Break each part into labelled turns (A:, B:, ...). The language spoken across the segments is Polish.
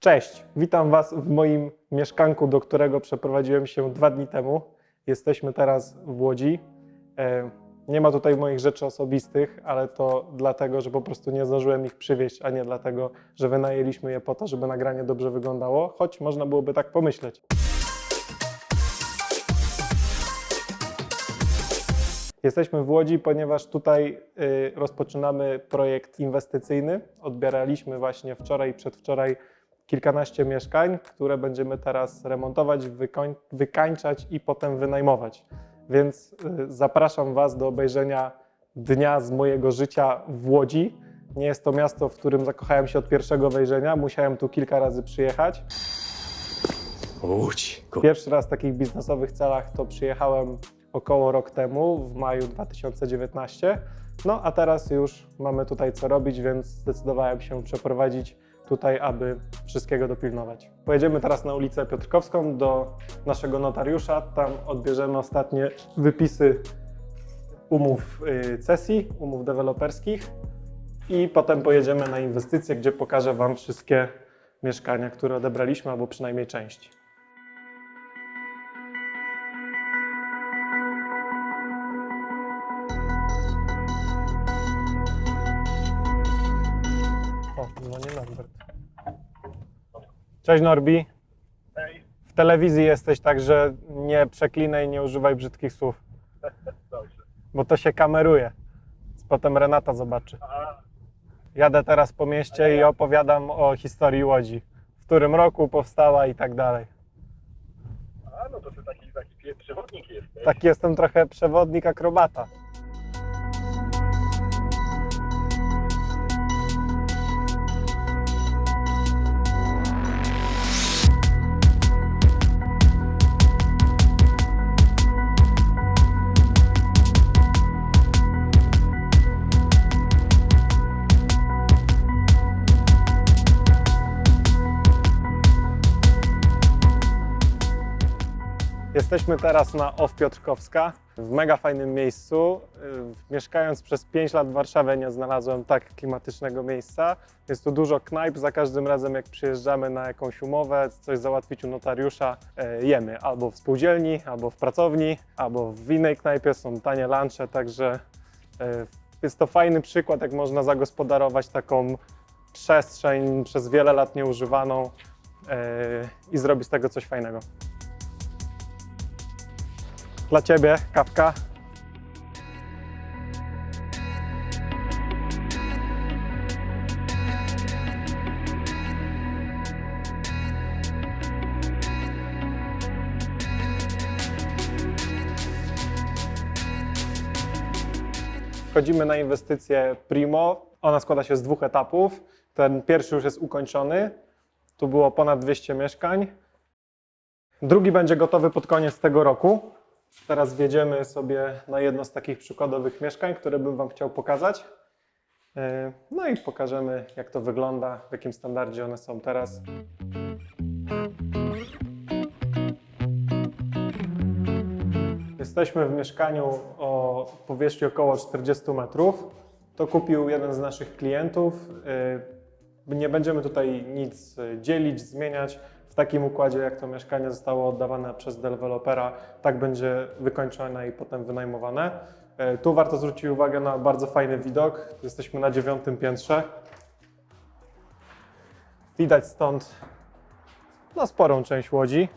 A: Cześć, witam Was w moim mieszkanku, do którego przeprowadziłem się dwa dni temu. Jesteśmy teraz w Łodzi. E, Nie ma tutaj moich rzeczy osobistych, ale to dlatego, że po prostu nie zdążyłem ich przywieźć, a nie dlatego, że wynajęliśmy je po to, żeby nagranie dobrze wyglądało, choć można byłoby tak pomyśleć. Jesteśmy w Łodzi, ponieważ tutaj y, rozpoczynamy projekt inwestycyjny. Odbieraliśmy właśnie wczoraj i przedwczoraj kilkanaście mieszkań, które będziemy teraz remontować, wykoń, wykańczać i potem wynajmować. Więc y, zapraszam Was do obejrzenia dnia z mojego życia w Łodzi. Nie jest to miasto, w którym zakochałem się od pierwszego wejrzenia. Musiałem tu kilka razy przyjechać.
B: Łódź.
A: Pierwszy raz w takich biznesowych celach to przyjechałem około rok temu, w maju 2019. No a teraz już mamy tutaj co robić, więc zdecydowałem się przeprowadzić tutaj, aby wszystkiego dopilnować. Pojedziemy teraz na ulicę Piotrkowską do naszego notariusza. Tam odbierzemy ostatnie wypisy umów y, cesji, umów deweloperskich i potem pojedziemy na inwestycje, gdzie pokażę Wam wszystkie mieszkania, które odebraliśmy, albo przynajmniej część. Cześć Norbi.
C: Hej,
A: W telewizji jesteś, także nie przeklinaj, nie używaj brzydkich słów,
C: dobrze.
A: bo to się kameruje. Potem Renata zobaczy.
C: A,
A: Jadę teraz po mieście i opowiadam o historii Łodzi, w którym roku powstała i tak dalej.
C: a no to ty taki, taki pie- przewodnik jesteś.
A: Taki jestem trochę przewodnik akrobata. Jesteśmy teraz na OF Piotrkowska, w mega fajnym miejscu. Y, Mieszkając przez 5 lat w Warszawie nie znalazłem tak klimatycznego miejsca. Jest tu dużo knajp, za każdym razem jak przyjeżdżamy na jakąś umowę, coś załatwić u notariusza, e, jemy albo w spółdzielni, albo w pracowni, albo w innej knajpie, są tanie lunche, także e, jest to fajny przykład, jak można zagospodarować taką przestrzeń przez wiele lat nieużywaną i zrobić z tego coś fajnego. Dla Ciebie kawka. Wchodzimy na inwestycję Primo. Ona składa się z dwóch etapów. Ten pierwszy już jest ukończony. Tu było ponad 200 mieszkań. Drugi będzie gotowy pod koniec tego roku. Teraz wjedziemy sobie na jedno z takich przykładowych mieszkań, które bym Wam chciał pokazać. Yy, No i pokażemy, jak to wygląda, w jakim standardzie one są teraz. Jesteśmy w mieszkaniu o powierzchni około 40 metrów. To kupił jeden z naszych klientów. Yy, Nie będziemy tutaj nic y, dzielić, zmieniać. W takim układzie, jak to mieszkanie zostało oddawane przez dewelopera, tak będzie wykończone i potem wynajmowane. Yy, Tu warto zwrócić uwagę na bardzo fajny widok. Jesteśmy na dziewiątym piętrze. Widać stąd no, sporą część Łodzi.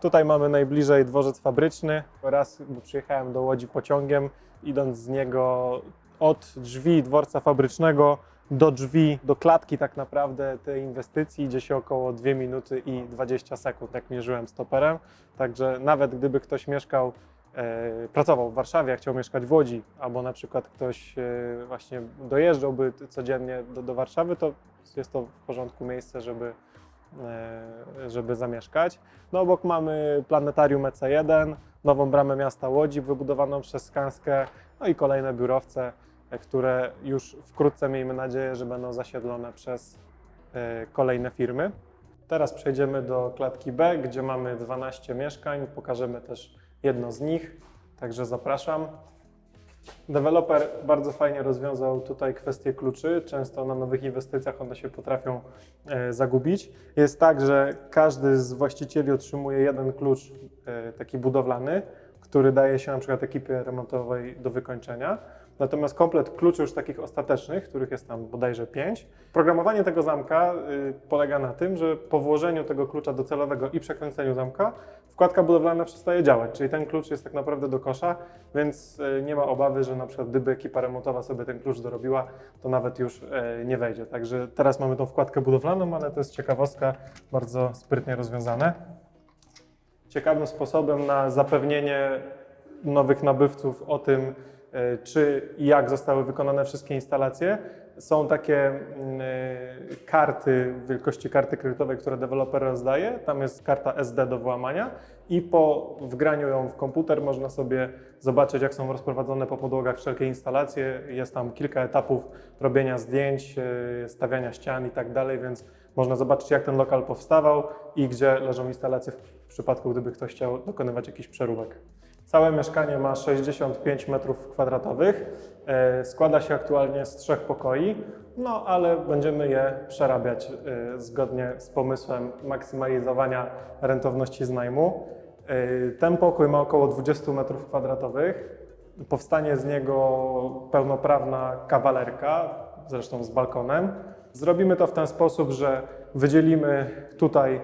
A: Tutaj mamy najbliżej dworzec fabryczny. Raz przyjechałem do Łodzi pociągiem, idąc z niego od drzwi dworca fabrycznego do drzwi, do klatki tak naprawdę tej inwestycji idzie się około 2 minuty i 20 sekund, jak mierzyłem stoperem. Także nawet gdyby ktoś mieszkał, e, pracował w Warszawie, a chciał mieszkać w Łodzi, albo na przykład ktoś e, właśnie dojeżdżałby codziennie do, do Warszawy, to jest to w porządku miejsce, żeby, e, żeby zamieszkać. No obok mamy planetarium EC1, nową bramę miasta Łodzi wybudowaną przez Skanskę, no i kolejne biurowce, które już wkrótce miejmy nadzieję, że będą zasiedlone przez e, kolejne firmy. Teraz przejdziemy do klatki B, gdzie mamy 12 mieszkań. Pokażemy też jedno z nich, także zapraszam. Deweloper bardzo fajnie rozwiązał tutaj kwestię kluczy. Często na nowych inwestycjach one się potrafią e, zagubić. Jest tak, że każdy z właścicieli otrzymuje jeden klucz e, taki budowlany, który daje się na przykład ekipie remontowej do wykończenia. Natomiast komplet kluczy już takich ostatecznych, których jest tam bodajże pięć. Programowanie tego zamka y, polega na tym, że po włożeniu tego klucza docelowego i przekręceniu zamka wkładka budowlana przestaje działać, czyli ten klucz jest tak naprawdę do kosza, więc y, nie ma obawy, że na przykład gdyby ekipa remontowa sobie ten klucz dorobiła, to nawet już y, nie wejdzie. Także teraz mamy tą wkładkę budowlaną, ale to jest ciekawostka, bardzo sprytnie rozwiązane. Ciekawym sposobem na zapewnienie nowych nabywców o tym, czy i jak zostały wykonane wszystkie instalacje. Są takie mm, e, karty wielkości karty kredytowej, które deweloper rozdaje. Tam jest karta SD do wyłamania i po wgraniu ją w komputer można sobie zobaczyć, jak są rozprowadzone po podłogach wszelkie instalacje. Jest tam kilka etapów robienia zdjęć, e, stawiania ścian i tak dalej, więc można zobaczyć, jak ten lokal powstawał i gdzie leżą instalacje przypadku, gdyby ktoś chciał dokonywać jakichś przeróbek. Całe mieszkanie ma 65 m2. e, Składa się aktualnie z trzech pokoi, no ale będziemy je przerabiać e, zgodnie z pomysłem maksymalizowania rentowności z najmu. E, Ten pokój ma około 20 m2. Powstanie z niego pełnoprawna kawalerka, zresztą z balkonem. Zrobimy to w ten sposób, że wydzielimy tutaj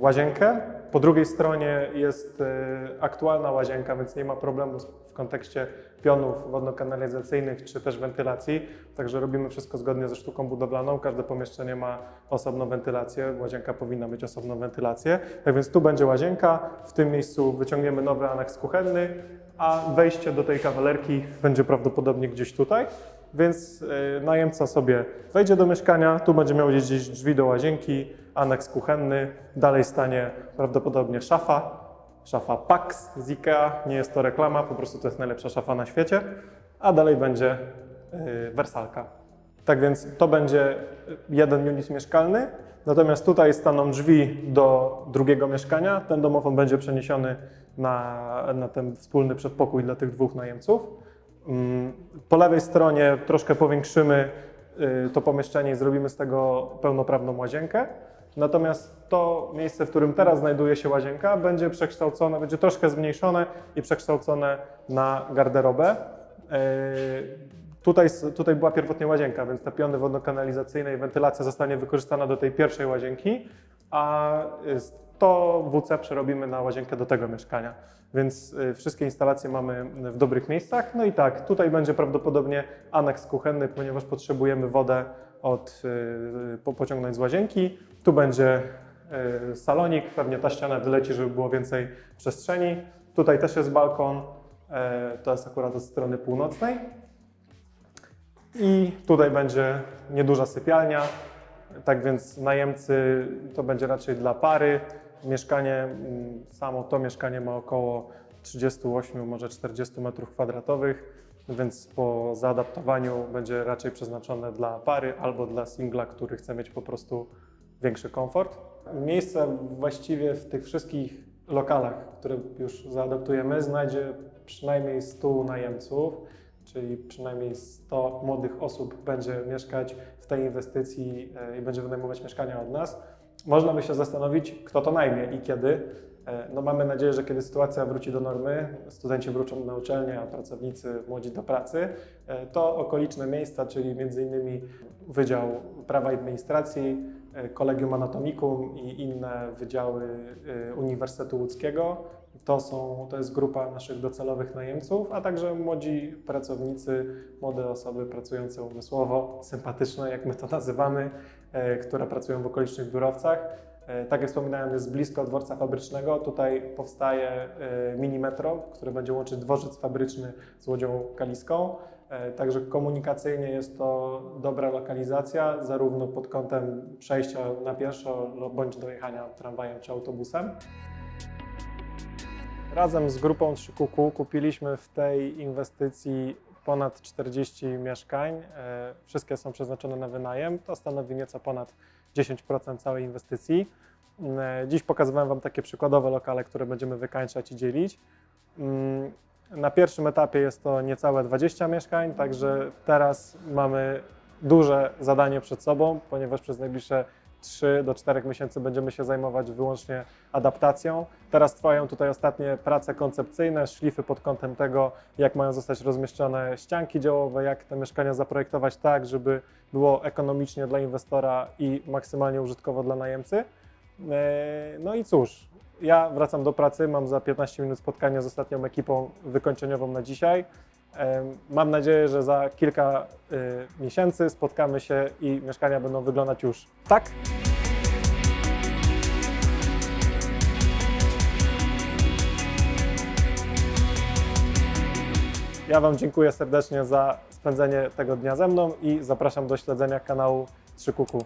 A: łazienkę. Po drugiej stronie jest e, aktualna łazienka, więc nie ma problemu w kontekście pionów wodno-kanalizacyjnych czy też wentylacji. Także robimy wszystko zgodnie ze sztuką budowlaną. Każde pomieszczenie ma osobną wentylację. Łazienka powinna mieć osobną wentylację. Tak więc tu będzie łazienka. W tym miejscu wyciągniemy nowy aneks kuchenny, a wejście do tej kawalerki będzie prawdopodobnie gdzieś tutaj. Więc y, najemca sobie wejdzie do mieszkania, tu będzie miał gdzieś drzwi do łazienki, aneks kuchenny, dalej stanie prawdopodobnie szafa, szafa Pax z IKEA, nie jest to reklama, po prostu to jest najlepsza szafa na świecie, a dalej będzie y, wersalka. Tak więc to będzie jeden unit mieszkalny, natomiast tutaj staną drzwi do drugiego mieszkania, ten domofon będzie przeniesiony na, na ten wspólny przedpokój dla tych dwóch najemców. Mm, Po lewej stronie troszkę powiększymy y, to pomieszczenie i zrobimy z tego pełnoprawną łazienkę. Natomiast to miejsce, w którym teraz znajduje się łazienka, będzie przekształcone, będzie troszkę zmniejszone i przekształcone na garderobę. Y, Tutaj, tutaj była pierwotnie łazienka, więc te piony wodno-kanalizacyjne i wentylacja zostanie wykorzystana do tej pierwszej łazienki, a y, to WC przerobimy na łazienkę do tego mieszkania. Więc y, wszystkie instalacje mamy w dobrych miejscach. No i tak, tutaj będzie prawdopodobnie aneks kuchenny, ponieważ potrzebujemy wodę od, y, po, pociągnąć z łazienki. Tu będzie salonik, pewnie ta ściana wyleci, żeby było więcej przestrzeni. Tutaj też jest balkon, to jest akurat od strony północnej. I tutaj będzie nieduża sypialnia, tak więc najemcy to będzie raczej dla pary. Mieszkanie, mm, samo to mieszkanie ma około 38, może 40 metrów kwadratowych, więc po zaadaptowaniu będzie raczej przeznaczone dla pary albo dla singla, który chce mieć po prostu większy komfort. Miejsce właściwie w tych wszystkich lokalach, które już zaadaptujemy, znajdzie przynajmniej 100 najemców, czyli przynajmniej 100 młodych osób będzie mieszkać w tej inwestycji e, i będzie wynajmować mieszkania od nas. Można by się zastanowić, kto to najmie i kiedy. E, No mamy nadzieję, że kiedy sytuacja wróci do normy, studenci wrócą na uczelnię, a pracownicy młodzi do pracy, e, to okoliczne miejsca, czyli m.in. Wydział Prawa i Administracji, Kolegium Anatomikum i inne wydziały e, Uniwersytetu Łódzkiego, to, są, to jest grupa naszych docelowych najemców, a także młodzi pracownicy, młode osoby pracujące umysłowo, sympatyczne, jak my to nazywamy, e, które pracują w okolicznych biurowcach. E, Tak jak wspominałem, jest blisko dworca fabrycznego. Tutaj powstaje e, mini metro, które będzie łączyć dworzec fabryczny z Łodzią Kaliską. E, Także komunikacyjnie jest to dobra lokalizacja, zarówno pod kątem przejścia na pieszo bądź dojechania tramwajem czy autobusem. Razem z grupą 3QQ kupiliśmy w tej inwestycji ponad 40 mieszkań. E, Wszystkie są przeznaczone na wynajem. To stanowi nieco ponad 10% całej inwestycji. E, Dziś pokazywałem Wam takie przykładowe lokale, które będziemy wykańczać i dzielić. Na pierwszym etapie jest to niecałe 20 mieszkań, także teraz mamy duże zadanie przed sobą, ponieważ przez najbliższe 3 do 4 miesięcy będziemy się zajmować wyłącznie adaptacją. Teraz trwają tutaj ostatnie prace koncepcyjne, szlify pod kątem tego, jak mają zostać rozmieszczone ścianki działowe, jak te mieszkania zaprojektować tak, żeby było ekonomicznie dla inwestora i maksymalnie użytkowo dla najemcy. E, No i cóż, ja wracam do pracy, mam za 15 minut spotkanie z ostatnią ekipą wykończeniową na dzisiaj. Mam nadzieję, że za kilka y, miesięcy spotkamy się i mieszkania będą wyglądać już tak. Ja Wam dziękuję serdecznie za spędzenie tego dnia ze mną i zapraszam do śledzenia kanału 3 Kuku.